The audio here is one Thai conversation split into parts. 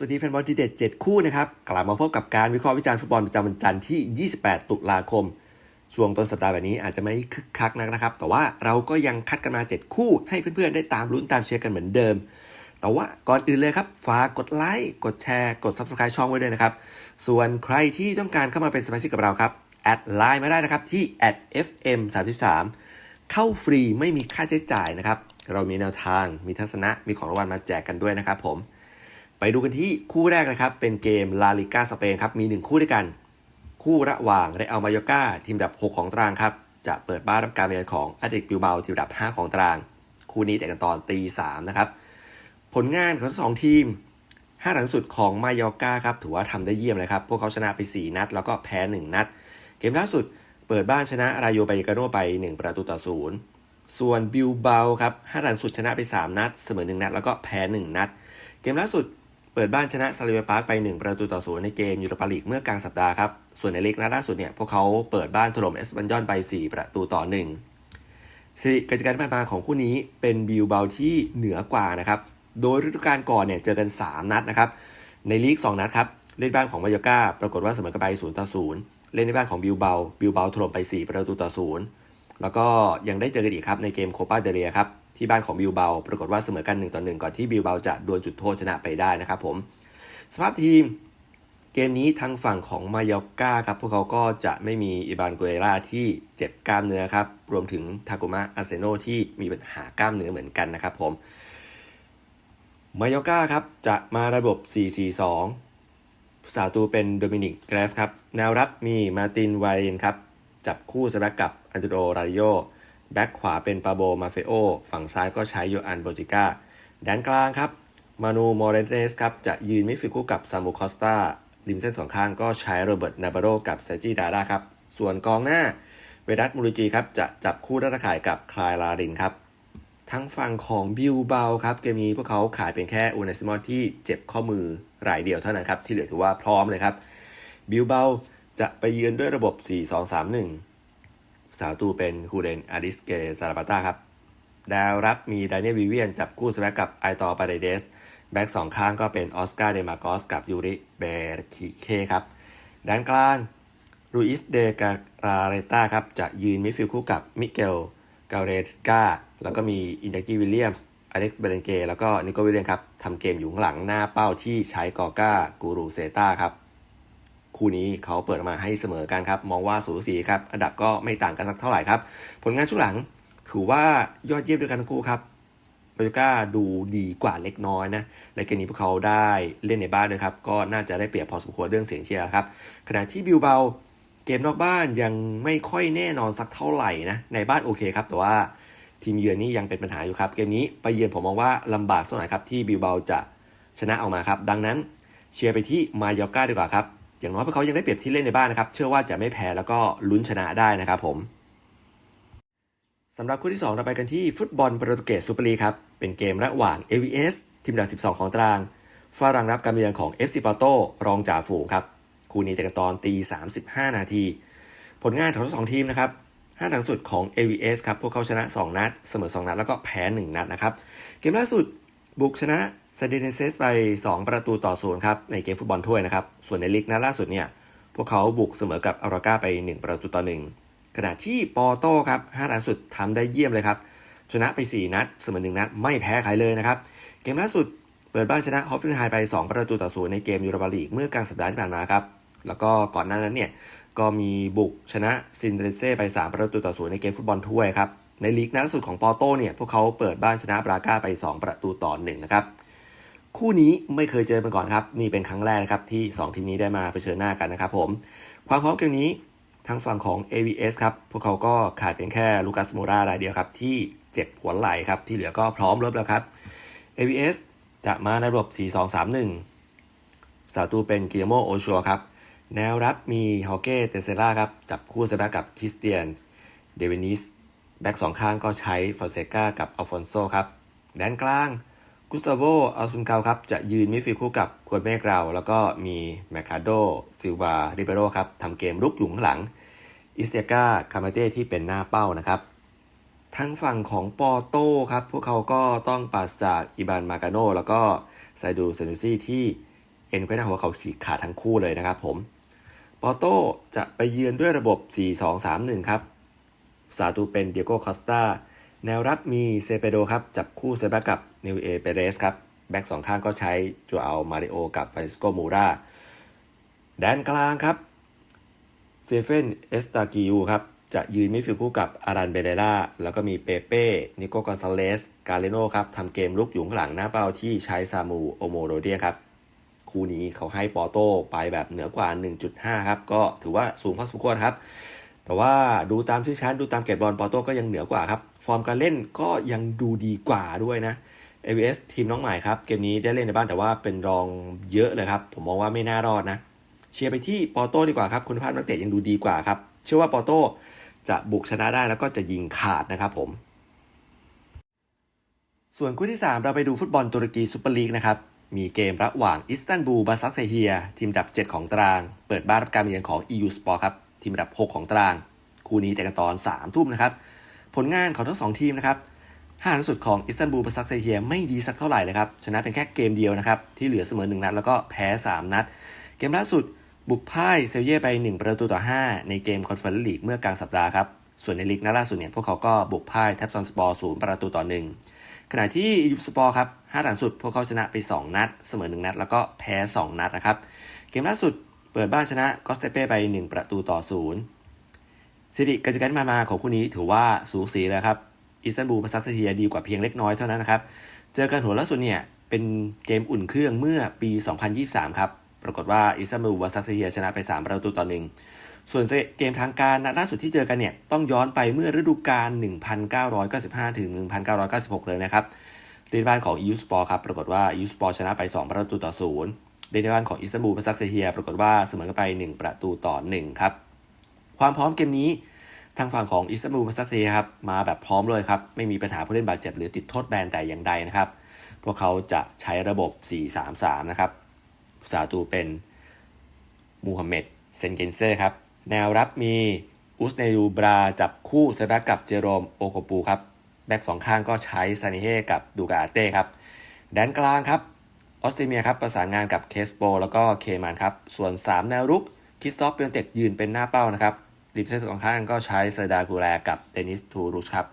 สวัสดีแฟนบอลทีเด็ด 7 คู่นะครับ กลับมาพบกับการวิเคราะห์วิจารณ์ฟุตบอลประจำวันจันทร์ที่ 28 ตุลาคม ช่วงต้นสัปดาห์แบบนี้อาจจะไม่คึกคักนักนะครับ แต่ว่าเราก็ยังคัดกันมา 7 คู่ ให้เพื่อนๆ ได้ตามลุ้นตามเชียร์กันเหมือนเดิม แต่ว่าก่อนอื่นเลยครับ ฝากกดไลค์ กดแชร์ กด Subscribe ช่องไว้ด้วยนะครับ ส่วนใครที่ต้องการเข้ามาเป็นสมาชิกกับเราครับ แอดไลน์มาได้นะครับที่ @fm 3 3 เข้าฟรีไม่มีค่าใช้จ่ายนะครับ เรามีแนวทาง มีทัศนะ มีของรางวัลมาแจกกันด้วยนะครับผม ไปดูกันที่คู่แรกนะครับ เป็นเกมลาลิก้าสเปนครับ มี 1 คู่ด้วยกัน คู่ระหว่างเรอัลมายอร์กาทีมดับ 6 ของตารางครับ จะเปิดบ้านรับการเยือนของอาเด็กบิลเบาทีมอันดับ 5 ของตาราง คู่นี้แต่กันตอนตี3นะครับ ผลงานของสองทีม5หลังสุดของมายอร์กาครับ ถือว่าทำได้เยี่ยมเลยครับ พวกเขาชนะไป 4 นัด แล้วก็แพ้ 1 นัด เกมล่าสุดเปิดบ้านชนะรายโยไบกาโนไป 1 ประตูต่อศูนย์ส่วนบิลเบาครับ5หลังสุดชนะไป 3 นัด เสมอ 1 นัด แล้วก็แพ้ 1 นัด เกมล่าสุด เปิดบ้านชนะซาลิเวปาร์กไป 1 ประตูต่อศูนย์ในเกมยูโรปาลีกเมื่อกลางสัปดาห์ครับ ส่วนในลีกนัดล่าสุดเนี่ยพวกเขาเปิดบ้านถล่มเอสบันยอนไป 4 ประตูต่อ1สิกิจการผ่านมาของคู่นี้เป็นบิลเบาที่เหนือกว่านะครับ โดยฤดูกาลก่อนเนี่ยเจอกัน 3 นัดนะครับ ในลีก 2 นัดครับ เล่นบ้านของมายอกาปรากฏว่าเสมอกันไป0ต่อ0เล่นในบ้านของบิลเบาบิลเบาถล่มไป 4 ประตูต่อ0แล้วก็ยังได้เจอกันอีกครับในเกมโคปาเดเรียครับ ที่บ้านของบิลเบา ปรากฏว่าเสมอกัน1ต่อ1ก่อนที่บิลเบาจะดวลจุดโทษชนะไปได้นะครับผมสภาพทีมเกมนี้ทางฝั่งของมายอร์กาครับ พวกเขาก็จะไม่มีอิบานโกเอราที่เจ็บกล้ามเนื้อครับ รวมถึงทากุมะอาเซโนที่มีปัญหากล้ามเนื้อเหมือนกันนะครับผมมายอร์กาครับ จะมาระบบ 4-4-2 สาตูเป็นโดมินิกแกรฟครับ แนวรับมีมาตินไวเรนครับ จับคู่สแบ็กกับอันโดโรราโย แบ็กขวาเป็นปาโบมาเฟโอฝั่งซ้ายก็ใช้โยอันโบจิก้าแดนกลางครับมานูมอร์เรนเตสครับจะยืนมิดฟิลด์คู่กับซามูคอสตาริมเส้นสองข้างก็ใช้โรเบิร์ตนาบาโรกับเซจิดาดาครับ ส่วนกองหน้าเวดัสมูริจีครับจะจับคู่รัตข่ายกับคลายลารินครับทั้งฝั่งของบิลเบาครับเกมนี้พวกเขาขายเป็นแค่อูน s ซิมอที่เจ็บข้อมือรายเดียวเท่านั้นครับ ที่เหลือถือว่าพร้อมเลยครับ บิลเบาจะไปเยือนด้วยระบบ 4-2-3-1 สาวตูเป็นฮูเดนอาริสเกซาราปาตาครับดาวรับมีดานิเอลวิเวียนจับคู่สแบ็กกับไอตอปาเดเดส แบ็กสองข้างก็เป็นออสการ์เดมาโกสกับยูริเบรคิเคครับ ด้านกลางลูอิสเดการาเรต้าครับ จะยืนมิดฟิลด์คู่กับมิเกลกาเรสกาแล้วก็มีอินเดกิวิลเลียมส์อเล็กซ์เบรนเกแล้วก็นิโควิลเลียมครับทำเกมอยู่ข้างหลังหน้าเป้าที่ใช้กอก้ากูรูเซตาครับ คู่นี้เขาเปิดมาให้เสมอกันครับมองว่าสูสีครับอันดับก็ไม่ต่างกันสักเท่าไหร่ครับ ผลงานช่วงหลังถือว่ายอดเยี่ยมด้วยกันทั้งคู่ครับบอยก้าดูดีกว่าเล็กน้อยนะ และเกมนี้พวกเขาได้เล่นในบ้านด้วยครับ ก็น่าจะได้เปรียบพอสมควรเรื่องเสียงเชียร์ครับ ขณะที่บิลเบาเกมนอกบ้านยังไม่ค่อยแน่นอนสักเท่าไหร่นะ ในบ้านโอเคครับ แต่ว่าทีมเยือนนี่ยังเป็นปัญหาอยู่ครับ เกมนี้ไปเยือนผมมองว่าลำบากสักหน่อยครับที่บิลเบาจะชนะออกมาครับ ดังนั้นเชียร์ไปที่มายก้าดีกว่าครับ อย่างน้อยพวกเขายังได้เปรียบที่เล่นในบ้านนะครับ เชื่อว่าจะไม่แพ้แล้วก็ลุ้นชนะได้นะครับผมสำหรับคู่ที่ 2 เราไปกันที่ฟุตบอลโปรตุเกสซูเปอร์ลีกครับ เป็นเกมระหว่าง AVS ทีมดับ12 ของตารางฝรั่งรับการเยือนของ FC Porto รองจ่าฝูงครับ คู่นี้แต่กันตอนตี 35 นาที ผลงานของทั้งสองทีมนะครับ5หลังสุดของ AVS ครับ พวกเขาชนะ 2 นัด เสมอ 2 นัด แล้วก็แพ้ 1 นัดนะครับ เกมล่าสุด บุกชนะซาเดเนเซสไป 2 ประตูต่อศูนย์ครับ ในเกมฟุตบอลถ้วยนะครับ ส่วนในลีกนัดล่าสุดเนี่ย พวกเขาบุกเสมอกับอาราก้าไป 1 ประตูต่อ 1 ขณะที่ปอโต้ครับ5นัดสุดทำได้เยี่ยมเลยครับ ชนะไป 4 นัด เสมอ1นัด ไม่แพ้ใครเลยนะครับ เกมล่าสุดเปิดบ้านชนะฮอฟฟินไฮไป 2 ประตูต่อศูนย์ในเกมยูโรปาลีกเมื่อกลางสัปดาห์ที่ผ่านมาครับ แล้วก็ก่อนหน้านั้นเนี่ยก็มีบุกชนะซินเดรเซ่ไป 3 ประตูต่อศูนย์ในเกมฟุตบอลถ้วยครับ ในลีกนัดล่าสุดของปอโต้เนี่ยพวกเขาเปิดบ้านชนะบราก้าไป 2 ประตูต่อ1นะครับคู่นี้ไม่เคยเจอมาก่อนครับ นี่เป็นครั้งแรกนะครับที่ 2 ทีมนี้ได้มาเผชิญหน้ากันนะครับผม ความพร้อมเกมนี้ทางฝั่งของ AVS ครับ พวกเขาก็ขาดเพียงแค่ลูคัสโมรารายเดียวครับ ที่เจ็บหัวไหล่ครับ ที่เหลือก็พร้อมรบแล้วครับ AVS จะมาในระบบ 4-2-3-1 สาตูเป็นกิโมโอชัวครับ แนวรับมีฮอเก้เตเซล่าครับ จับคู่เซบากับคริสเตียน เดวินิส แบ็กสองข้างก็ใช้ฟอนเซกากับอัลฟอนโซครับแดนกลางกุสตาโบอัลซุนเกาครับจะยืนมิดฟิลด์คู่กับควดเมกรา แล้วก็มีแมคคาโดซิลวาริเบโรครับทำเกมรุกอยู่ข้างหลัง อิสเตียกาคามาเต้ที่เป็นหน้าเป้านะครับทางฝั่งของปอโต้ครับ พวกเขาก็ต้องปราศจากอิบานมาการโนแล้วก็ไซดูเซนุซี่ที่เอ็นไขว้หน้าหัวเขาฉีกขาดทั้งคู่เลยนะครับผม ปอร์โต้จะไปเยือนด้วยระบบ 4-2-3-1 ครับ สาตูเป็นเดียโก้คอสตาแนวรับมีเซเปโดครับ จับคู่เซบากับนิวเอเปเรสครับ แบ็กสองข้างก็ใช้จูอัลมาริโอกับฟรานซิสโกมูราแดนกลางครับเซเฟนเอสตากิยูครับ จะยืนมิดฟิลด์คู่กับอารันเบเดล่าแล้วก็มีเปเป้ นิโกกอนซาเลส กาเลโนครับทำเกมลุกอยู่ข้างหลังหน้าเป้าที่ใช้ซามูโอโมโรเดียครับ คู่นี้เขาให้ปอโต้ไปแบบเหนือกว่า 1.5 ครับ ก็ถือว่าสูงพอสมควรครับ แต่ว่าดูตามชื่อชั้นดูตามเกตบอลปอโต้ก็ยังเหนือกว่าครับ ฟอร์มการเล่นก็ยังดูดีกว่าด้วยนะ AVS ทีมน้องใหม่ครับ เกมนี้ได้เล่นในบ้านแต่ว่าเป็นรองเยอะเลยครับ ผมมองว่าไม่น่ารอดนะ เชียร์ไปที่ปอโต้ดีกว่าครับ คุณภาพนักเตะยังดูดีกว่าครับ เชื่อว่าปอโต้จะบุกชนะได้แล้วก็จะยิงขาดนะครับผม ส่วนคู่ที่ 3 เราไปดูฟุตบอลตุรกีซูเปอร์ลีกนะครับ มีเกมระหว่างอิสตันบูลบาซักเซเฮีย ทีมอันดับ 7 ของตาราง เปิดบ้านรับการเยือนของ EU Sport ครับ ทีมอันดับ 6 ของตาราง คู่นี้แต่กันตอน 3 ทุ่มนะครับ ผลงานของทั้ง 2 ทีมนะครับห้านัดสุดของอิสตันบูลบาซักเซเฮียไม่ดีสักเท่าไหร่เลยครับ ชนะเป็นแค่เกมเดียวนะครับ ที่เหลือเสมอ 1 นัด แล้วก็แพ้ 3 นัด เกมล่าสุดบุกพ่ายเซลเย่ไป 1 ประตูต่อ 5 ในเกมคอนเฟอเรนซ์ลีกเมื่อกลางสัปดาห์ครับ ส่วนในลีกนัดล่าสุดเนี่ยพวกเขาก็บุกพ่ายแทบซอนสปอร์ศูนย์ประตูต่อหนึ่งขณะที่อียิปต์สปอร์ครับ5หลังสุดพวกเขาชนะไป 2 นัด เสมอ 1 นัด แล้วก็แพ้ 2 นัดนะครับ เกมล่าสุด ปิดบ้านชนะกอสเตเป้ไป 1 ประตูต่อศูนย์สิริกิจการมามาของคู่นี้ถือว่าสูสีเลยครับอิสตันบูลมาซักเซียดีกว่าเพียงเล็กน้อยเท่านั้นนะครับ เจอกันหัวล่าสุดเนี่ยเป็นเกมอุ่นเครื่องเมื่อปี 2023 ครับ ปรากฏว่าอิสตันบูลมาซักเซียชนะไป 3 ประตูต่อหนึ่งส่วนเกมทางการนัดล่าสุดที่เจอกันเนี่ยต้องย้อนไปเมื่อฤดูกาล 1995 ถึง 1996 เลยนะครับเล่นบ้านของอียูสปอร์ครับ ปรากฏว่าอียูสปอร์ชนะไป 2 ประตูต่อศูนย์ เล่นบ้านของอิสตันบูลมาซักเซีย ปรากฏว่าเสมอกันไป 1 ประตูต่อ 1 ครับ ความพร้อมเกมนี้ทางฝั่งของอิสตันบูลมาซักเซียครับมาแบบพร้อมเลยครับ ไม่มีปัญหาผู้เล่นบาดเจ็บหรือติดโทษแบนแต่อย่างใดนะครับ พวกเขาจะใช้ระบบ 4-3-3 นะครับสาตูเป็นมูฮัมเหม็ดเซนเกนเซ่ครับ แนวรับมีอุสเนยูบราจับคู่เซบักกับเจโรมโอโคปูครับ แบ็กสองข้างก็ใช้ซานิเฮกับดูกาเต้ครับ แดนกลางครับ ออสเตรเลียครับประสานงานกับเคสโปแล้วก็เคมันครับ ส่วน 3 แนวรุกคิสตอฟเปียนเต็กยืนเป็นหน้าเป้านะครับริมเส้นสองข้างก็ใช้เซดากูแลกับเดนิสทูรุชครับ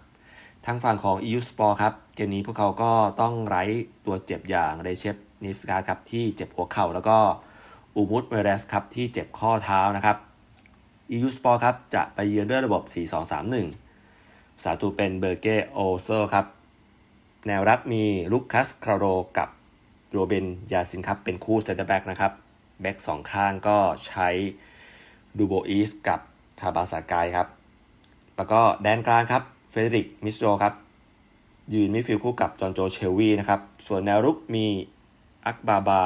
ทางฝั่งของยูสปอร์ครับ เกมนี้พวกเขาก็ต้องไร้ตัวเจ็บอย่างเรเชฟนิสการ์ครับที่เจ็บหัวเข่าแล้วก็อูมุตเมเรสครับที่เจ็บข้อเท้านะครับอียูสปอร์ครับจะไปเยือนด้วยระบบ 4-2-3-1 สาตูเป็นเบอร์เกโอโซครับ แนวรับมีลุคัสคาโรกับ โรเบนยาซินครับเป็นคู่เซนเตอร์แบ็กนะครับแบ็กสองข้างก็ใช้ดูโบอีสกับคาบาสากายครับ แล้วก็แดนกลางครับเฟเดริกมิสโตรครับ ยืนมิดฟิลด์คู่กับจอห์นโจเชลวีนะครับ ส่วนแนวรุกมีอักบาบา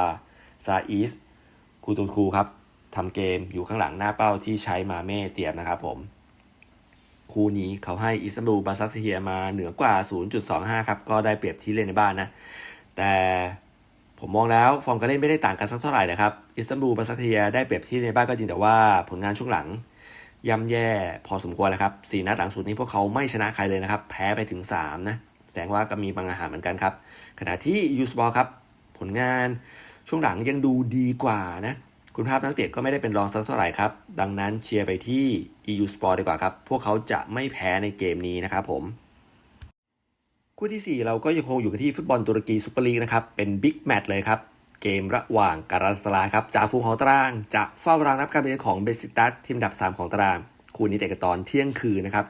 ซาอิสคูตูคูครับทำเกมอยู่ข้างหลังหน้าเป้าที่ใช้มาเม่เตียมนะครับผม คู่นี้เขาให้อิสตันบูลบาซักเฮียมาเหนือกว่า 0.25 ครับ ก็ได้เปรียบที่เล่นในบ้านนะ แต่ ผมมองแล้วฟอร์มการเล่นไม่ได้ต่างกันสักเท่าไหร่นะครับ อิสตันบูลบาซักเฮียได้เปรียบที่ในบ้านก็จริงแต่ว่าผลงานช่วงหลังย่ำแย่พอสมควรแล้วครับสี่นัดหลังสุดนี้พวกเขาไม่ชนะใครเลยนะครับ แพ้ไปถึง 3 นะ แสดงว่าก็มีบางอาหารเหมือนกันครับ ขณะที่ยูสบอลครับ ผลงานช่วงหลังยังดูดีกว่านะ คุณภาพนักเตะก็ไม่ได้เป็นรองสักเท่าไหร่ครับ ดังนั้นเชียร์ไปที่ EU Sport ดีกว่าครับ พวกเขาจะไม่แพ้ในเกมนี้นะครับผม คู่ที่ 4 เราก็ยังคงอยู่กันที่ฟุตบอลตุรกีซูเปอร์ลีกนะครับ เป็นบิ๊กแมตช์เลยครับ เกมระหว่างการัสลาครับจ่าฝูงของตาราง จะเฝ้ารังรับการเยือนของเบสิตัสทีมอันดับ 3 ของตาราง คู่นี้แต่กันตอนเที่ยงคืนนะครับ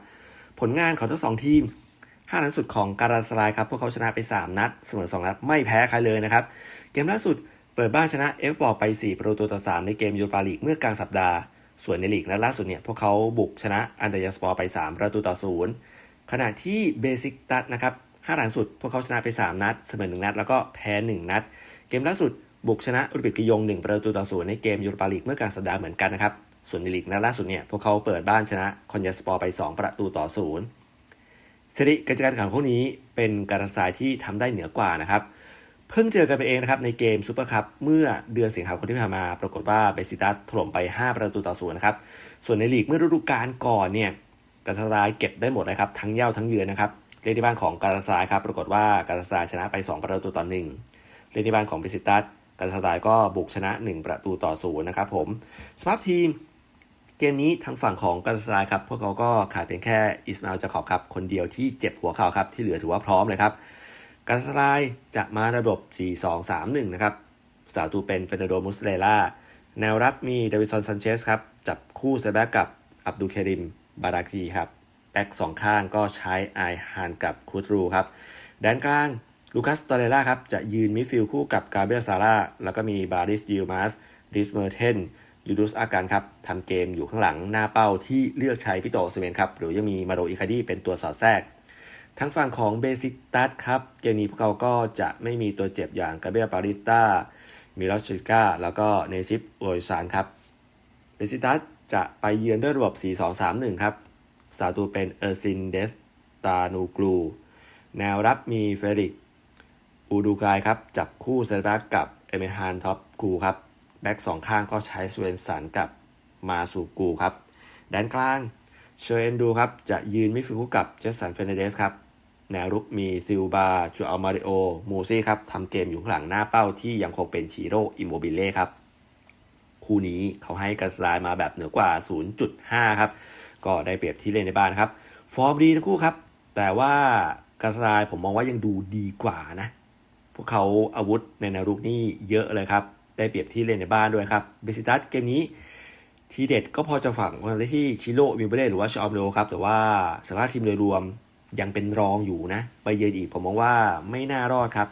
ผลงานของทั้งสองทีม5นัดสุดของการัสลาครับ พวกเขาชนะไป 3 นัด เสมอ 2 นัด ไม่แพ้ใครเลยนะครับ เกมล่าสุดเปิดบ้านชนะเอฟบอลไป 4 ประตูต่อ 3 ในเกมยูโรปาลีกเมื่อกลางสัปดาห์ ส่วนในลีกนัดล่าสุดเนี่ยพวกเขาบุกชนะอันเดรยาสปอร์ไป 3 ประตูต่อ 0 ขณะที่เบสิกตัสนะครับ 5 หลังสุด พวกเขาชนะไป 3 นัด เสมอ 1 นัด แล้วก็แพ้ 1 นัด เกมล่าสุดบุกชนะอุรบิกกิยง 1 ประตูต่อ0ในเกมยูโรปาลีกเมื่อกลางสัปดาห์เหมือนกันนะครับ ส่วนในลีกนัดล่าสุดเนี่ยพวกเขาเปิดบ้านชนะคอนยาสปอร์ไป 2 ประตูต่อ0สถิติการจัดการข่งขันพวกนี้เป็นการสายที่ทำได้เหนือกว่านะครับเพิ่งเจอกันไปเองนะครับในเกมซูเปอร์คัพเมื่อเดือนสิงหาคมที่ผ่านมาปรากฏว่าเบซิตัสถล่มไป 5 ประตูต่อศูนย์นะครับส่วนในลีกเมื่อฤดูกาลก่อนเนี่ยการสลายเก็บได้หมดเลยครับทั้งเย่าทั้งเยือนนะครับ เล่นที่บ้านของการสลายครับ ปรากฏว่าการสลายชนะไป 2 ประตูต่อหนึ่งเล่นที่บ้านของเบซิตัสกันสไตล์ก็บุกชนะ 1 ประตูต่อศูนย์นะครับผมสภาพทีมเกมนี้ทางฝั่งของกันสไตล์ครับ พวกเขาก็ขาดเพียงแค่อิสมาอลจาขอบครับคนเดียวที่เจ็บหัวเข่าครับที่เหลือถือว่าพร้อมเลยครับกันสไตล์จะมาระบบ 4-2-3-1 นะครับสาวตูเป็นเฟรนโดมุสเลล่าแนวรับมีเดวิสันซันเชสครับจับคู่เซแบกกับอับดุลเคริมบารากีครับ แบ็กสองข้างก็ใช้ไอฮานกับคูตรูครับแดนกลางลูคัสตอเรล่าครับจะยืนมิดฟิลด์คู่กับกาเบรียลซาร่าแล้วก็มีบาริสดิวมาสดิสเมอร์เทนยูดุสอาการครับทำเกมอยู่ข้างหลังหน้าเป้าที่เลือกใช้พิโตเซเมนครับหรือยังมีมาโดอิคาดีเป็นตัวสอดแทรก ทั้งฝั่งของเบซิตัสครับเกมนี้พวกเขาก็จะไม่มีตัวเจ็บอย่างกาเบรียลปาริสตามิลอชิก้าแล้วก็เนซิปโอซานครับเบซิตัสจะไปเยือนด้วยระบบ 4-2-3-1 ครับ สาตูเป็นเออร์ซินเดสตานูกลู แนวรับมีเฟริก อูดูกายครับ จับคู่เซนแบ็กกับเอเมฮานท็อปกูครับ แบ็กสองข้างก็ใช้สเวนสันกับมาสูกูครับ แดนกลางเชอร์เอนดูครับ จะยืนมิฟิลกับเจสันเฟรนเดสครับ แนวรุกมีซิลบาจูอัลมาริโอ มูซี่ครับทำเกมอยู่ข้างหลังหน้าเป้าที่ยังคงเป็นชิโร่อิโมบิเล่ครับ คู่นี้เขาให้กระสายมาแบบเหนือกว่า 0.5 ครับ ก็ได้เปรียบที่เล่นในบ้านครับ ฟอร์มดีทั้งคู่ครับ แต่ว่ากระสายผมมองว่ายังดูดีกว่านะ พวกเขาอาวุธในแนวรุกนี่เยอะเลยครับ ได้เปรียบที่เล่นในบ้านด้วยครับ เบสิตัสเกมนี้ทีเด็ดก็พอจะฝังความได้ที่ชิโร่มิเบเล่หรือว่าชอมโดครับ แต่ว่าสภาพทีมโดยรวมยังเป็นรองอยู่นะ ไปเยือนอีกผมมองว่าไม่น่ารอดครับ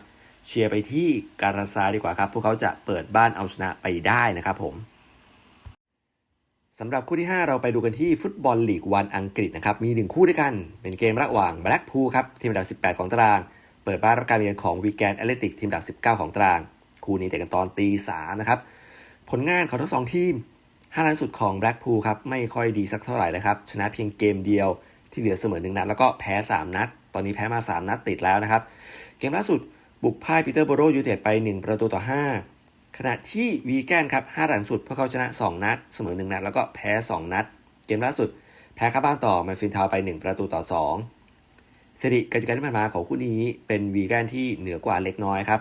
เชียร์ไปที่การาซาดีกว่าครับ พวกเขาจะเปิดบ้านเอาชนะไปได้นะครับผม สำหรับคู่ที่ 5 เราไปดูกันที่ฟุตบอลลีกวันอังกฤษนะครับ มี 1 คู่ด้วยกัน เป็นเกมระหว่างแบล็กพูลครับ ทีมอันดับ 18 ของตาราง เปิดบ้านรับการเยือนของวีแกนแอตเลติกทีมอันดับ 19 ของตาราง คู่นี้แต่กันตอนตีสามนะครับ ผลงานของทั้งสองทีมห้านัดสุดของแบล็กพูลครับ ไม่ค่อยดีสักเท่าไหร่เลยครับ ชนะเพียงเกมเดียวที่เหลือเสมอหนึ่งนัดแล้วก็แพ้ 3 นัด ตอนนี้แพ้มา 3 นัดติดแล้วนะครับ เกมล่าสุดบุกพ่ายปีเตอร์โบโรยูเต็ดไป 1 ประตูต่อ 5 ขณะที่วีแกนครับ5หลังสุดพวกเขาชนะ 2 นัด เสมอ 1 นัด แล้วก็แพ้ 2 นัด เกมล่าสุด แพ้ข้าบ้านต่อแมนฟินทาวไป 1 ประตูต่อ 2สถิติการจัดการที่ผ่านมาของคู่นี้เป็นวีแกนที่เหนือกว่าเล็กน้อยครับ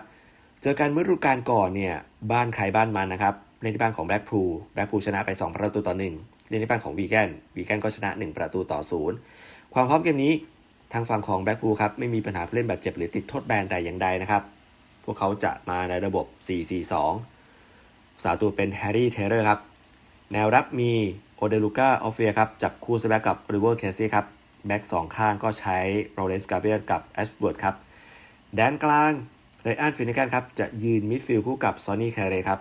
เจอกันเมื่อฤดูกาลก่อนเนี่ยบ้านใครบ้านมันนะครับเล่นที่บ้านของแบล็กพูลแบล็กพูลชนะไป 2 ประตูต่อ 1 เล่นที่บ้านของวีแกนวีแกนก็ชนะ 1 ประตูต่อ 0 ความพร้อมเกมนี้ทางฝั่งของแบล็กพูลครับไม่มีปัญหาผู้เล่นบาดเจ็บหรือติดโทษแบนแต่อย่างใดนะครับ พวกเขาจะมาในระบบ 4-4-2 สาตัวเป็นแฮร์รี่เทเลอร์ครับ แนวรับมีโอเดลูกาออฟเฟียครับ จับคู่สแบ็กกับริเวอร์เคซี่ครับ แบ็กสองข้างก็ใช้โรเลนส์กาเบียกับแอชเวิร์ดครับ แดนกลางไรอันฟินิกันครับ จะยืนมิดฟิลด์คู่กับซอนนี่แคเรครับ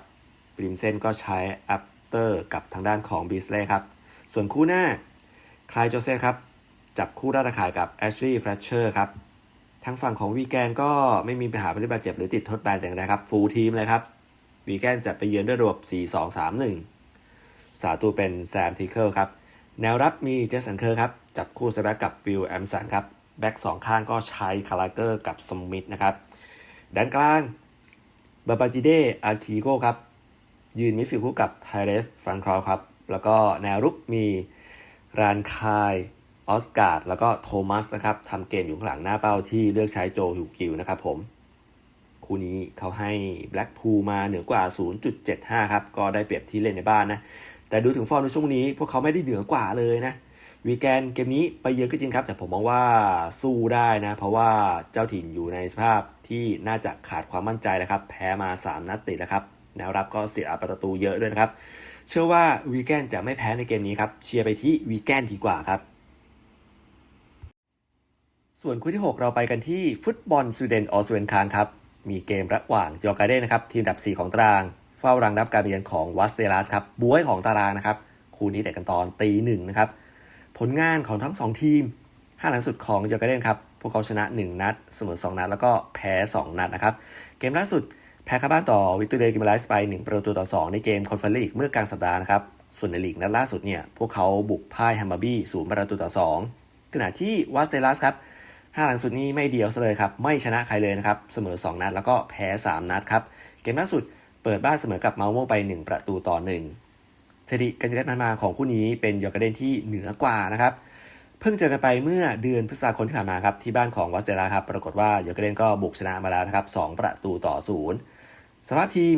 ปริมเซนก็ใช้อัปเตอร์กับทางด้านของบีสเล่ครับ ส่วนคู่หน้าคลายโจเซ่ครับ จับคู่ด้านตะข่ายกับแอชลีย์แฟรชเชอร์ครับ ทางฝั่งของวีแกนก็ไม่มีปัญหาผู้เล่นบาดเจ็บหรือติดทดแบนแต่อย่างใดครับ ฟูลทีมเลยครับ วีแกนจะไปเยือนด้วยระบบ 4-2-3-1 สาตัวเป็นแซมทิเคิลครับ แนวรับมีเจสันเคอร์ครับ จับคู่สแบ็กกับวิลแอมสันครับ แบ็กสองข้างก็ใช้คาราเกอร์กับสมิธนะครับ ด้านกลางบาบาจิเดอาคิโกครับ ยืนมิดฟิลด์คู่กับไทเรสฟังคราวครับ แล้วก็แนวรุกมีรานคาย ออสการ์ดแล้วก็โทมัสนะครับทำเกมอยู่ข้างหลังหน้าเป้าที่เลือกใช้โจฮิวกิวนะครับผม คู่นี้เขาให้แบล็กพูลมาเหนือกว่า 0.75 ครับ ก็ได้เปรียบที่เล่นในบ้านนะ แต่ดูถึงฟอร์มในช่วงนี้ พวกเขาไม่ได้เหนือกว่าเลยนะวีแกนเกมนี้ไปเยอะก็จริงครับ แต่ผมมองว่าสู้ได้นะ เพราะว่าเจ้าถิ่นอยู่ในสภาพที่น่าจะขาดความมั่นใจแล้วครับ แพ้มา 3 นัดติดแล้วครับแนวรับก็เสียประตูเยอะด้วยนะครับ เชื่อว่าวีแกนจะไม่แพ้ในเกมนี้ครับเชียร์ไปที่วีแกนดีกว่าครับ ส่วนคู่ที่ 6 เราไปกันที่ฟุตบอลสวีเดนออสเวนคานครับ มีเกมระหว่างยอร์กาเดนนะครับ ทีมอันดับ 4 ของตาราง เฝ้ารังรับการเยือนของวัสเตลัสครับบวยของตารางนะครับ คู่นี้แต่กันตอนตีหนึ่งนะครับ ผลงานของทั้ง 2 ทีม5หลังสุดของยอร์กาเดนครับ พวกเขาชนะ 1 นัด เสมอ 2 นัด แล้วก็แพ้ 2 นัดนะครับ เกมล่าสุดแพ้คาบ้านต่อวิกตอเรียกิมไลส์ไป 1 ประตูต่อ 2 ในเกมคอนเฟอเรนซ์ลีกเมื่อกลางสัปดาห์นะครับ ส่วนในลีกนัดล่าสุดเนี่ย พวกเขาบุกพ่ายแฮมบอร์บี้ศูนย์ประตูต่อ 2 ขณะที่วัสเตลัสครับ ห้าหลังสุดนี้ไม่เดียวซะเลยครับ ไม่ชนะใครเลยนะครับ เสมอ 2 นัด แล้วก็แพ้ 3 นัดครับ เกมล่าสุดเปิดบ้านเสมอกับเมาโมไป 1 ประตูต่อ 1สถิติการจัดการมาของคู่นี้เป็นยอร์กเดนที่เหนือกว่านะครับ เพิ่งเจอกันไปเมื่อเดือนพฤษภาคมที่ผ่านมาครับ ที่บ้านของวัสเตลาครับ ปรากฏว่ายอร์กเดนก็บุกชนะมาแล้วนะครับ 2 ประตูต่อ 0สภาพทีม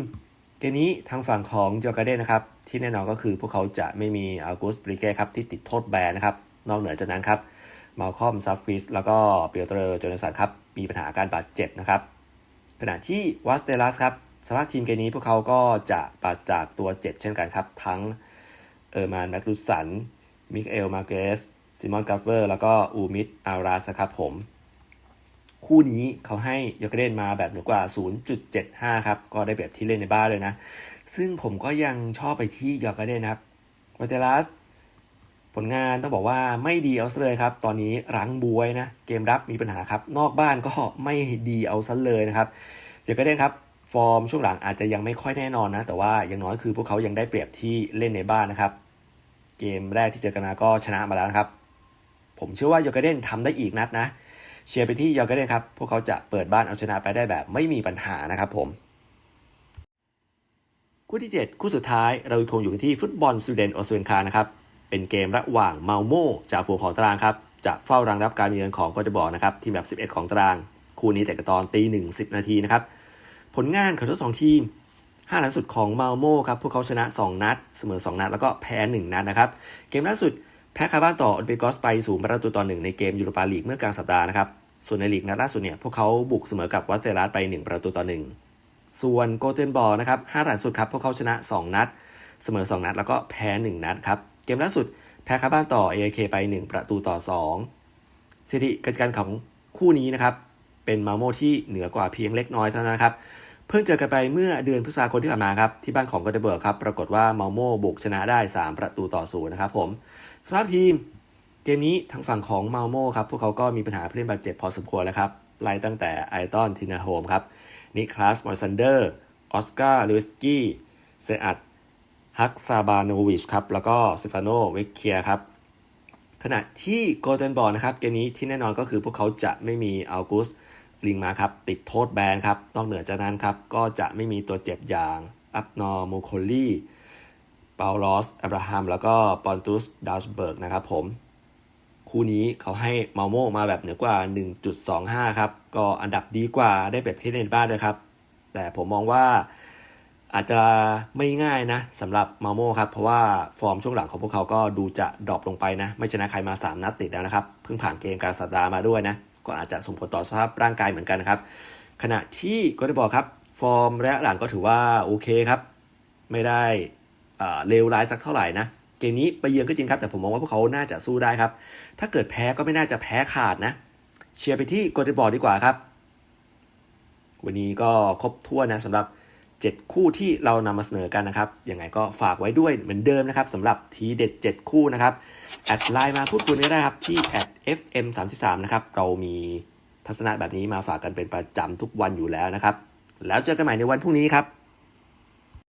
เกมนี้ทางฝั่งของจอร์กเดนนะครับ ที่แน่นอนก็คือพวกเขาจะไม่มีอัลกุสบริเก้ครับที่ติดโทษแบนนะครับ นอกเหนือจากนั้นครับ มาลคอมซัฟฟิสแล้วก็เปียโตรโจนาสันครับ มีปัญหาการบาดเจ็บนะครับ ขณะที่วัสเตลัสครับสภาพทีมเกมนี้พวกเขาก็จะปราศจากตัวเจ็บเช่นกันครับ ทั้งเออร์มานแมคลูสัน มิคเอล มาเกสซิมอนกาเฟอร์ แล้วก็อูมิดอารัสครับผม คู่นี้เขาให้ยอกเดนมาแบบเหนือกว่า 0.75 ครับ ก็ได้แบบที่เล่นในบ้านเลยนะ ซึ่งผมก็ยังชอบไปที่ยอกเดนครับวัตเตลัส ผลงานต้องบอกว่าไม่ดีเอาซะเลยครับ ตอนนี้รังบวยนะ เกมรับมีปัญหาครับ นอกบ้านก็ไม่ดีเอาซะเลยนะครับเยอกเดนครับ ฟอร์มช่วงหลังอาจจะยังไม่ค่อยแน่นอนนะ แต่ว่าอย่างน้อยคือพวกเขายังได้เปรียบที่เล่นในบ้านนะครับ เกมแรกที่เจอกันมาก็ชนะมาแล้วนะครับ ผมเชื่อว่ายอกเดนทำได้อีกนัดนะ เชียร์ไปที่ยอร์กเดนครับ พวกเขาจะเปิดบ้านเอาชนะไปได้แบบไม่มีปัญหานะครับผมคู่ที่ 7 คู่สุดท้ายเราคงอยู่ที่ฟุตบอลสวีเดนออสเตรเลียนะครับ เป็นเกมระหว่างเมาโมจากฝูงของตารางครับจะเฝ้ารังรับการเยือนของกอเตบอร์นะครับทีมแบบ 11 ของตาราง คู่นี้แต่กตอนตีหนึ่งสินาทีนะครับผลงานของทั้งสองทีม5นัดสุดของเมาโมครับพวกเขาชนะ 2 นัด เสมอ 2 นัด แล้วก็แพ้ 1 นัดนะครับ เกมล่าสุดแพ้คาบ้านต่อออนเบกอสไปศูนย์ประตูต่อหนึ่งในเกมยูโรปาลีกเมื่อกลางสัปดาห์นะครับ ส่วนในลีกนัดล่าสุดเนี่ยพวกเขาบุกเสมอกับวัตเจรัสไป 1 ประตูต่อหนึ่งส่วนโกเทนบอลนะครับ5นัดสุดครับพวกเขาชนะ 2 นัด เสมอ 2 นัด แล้วก็แพ้ 1 นัดครับ เกมล่าสุดแพ้คาบ้านต่อ AIK ไป 1 ประตูต่อ 2สถิติการจัดการของคู่นี้นะครับ เป็นมาโมที่เหนือกว่าเพียงเล็กน้อยเท่านั้นครับ เพิ่งเจอกันไปเมื่อเดือนพฤษภาคมที่ผ่านมาครับ ที่บ้านของกอเตเบิร์กครับ ปรากฏว่ามาโมบุกชนะได้ 3 ประตูต่อศูนย์นะครับผมสภาพทีมเกมนี้ทางฝั่งของมาโมครับ พวกเขาก็มีปัญหาผู้เล่นบาดเจ็บพอสมควรแล้วครับไล่ตั้งแต่ไอตอนทินาโฮมครับนิคลาสมอร์ซันเดอร์ออสการ์ลูสกี้เซอัด ฮักซาบาโนวิชครับ แล้วก็ซิฟานโนเวกเคียครับ ขณะที่โกลเดนบอลนะครับ เกมนี้ที่แน่นอนก็คือพวกเขาจะไม่มีอัลกุสลิงมาครับ ติดโทษแบนครับนอกเหนือจากนั้นครับ ก็จะไม่มีตัวเจ็บอย่างอับนอร์โมโคลีเปาลอสอับราฮัม แล้วก็ปอนตุสดาวส์เบิร์กนะครับผม คู่นี้เขาให้เมาโมมาแบบเหนือกว่า 1.25 ครับ ก็อันดับดีกว่าได้แบบที่เล่นบ้านด้วยครับ แต่ผมมองว่า อาจจะไม่ง่ายนะสำหรับมาโมครับ เพราะว่าฟอร์มช่วงหลังของพวกเขาก็ดูจะดรอปลงไปนะ ไม่ชนะใครมา 3 นัดติดแล้วนะครับ เพิ่งผ่านเกมการสัปดาห์มาด้วยนะ ก็อาจจะส่งผลต่อสภาพร่างกายเหมือนกันนะครับ ขณะที่ก็ได้บอกครับ ฟอร์มระยะหลังก็ถือว่าโอเคครับ ไม่ได้เลวร้ายสักเท่าไหร่นะ เกมนี้ไปเยือนก็จริงครับ แต่ผมมองว่าพวกเขาน่าจะสู้ได้ครับ ถ้าเกิดแพ้ก็ไม่น่าจะแพ้ขาดนะ เชียร์ไปที่โกลเด้นบอลดีกว่าครับ วันนี้ก็ครบถ้วนนะสำหรับ 7 คู่ที่เรานำมาเสนอกันนะครับยังไงก็ฝากไว้ด้วยเหมือนเดิมนะครับสำหรับทีเด็ด 7 คู่นะครับแอดไลน์มาพูดคุยกันได้ครับที่ @fm33 นะครับเรามีทัศนะแบบนี้มาฝากกันเป็นประจำทุกวันอยู่แล้วนะครับ แล้วเจอกันใหม่ในวันพรุ่งนี้ครับ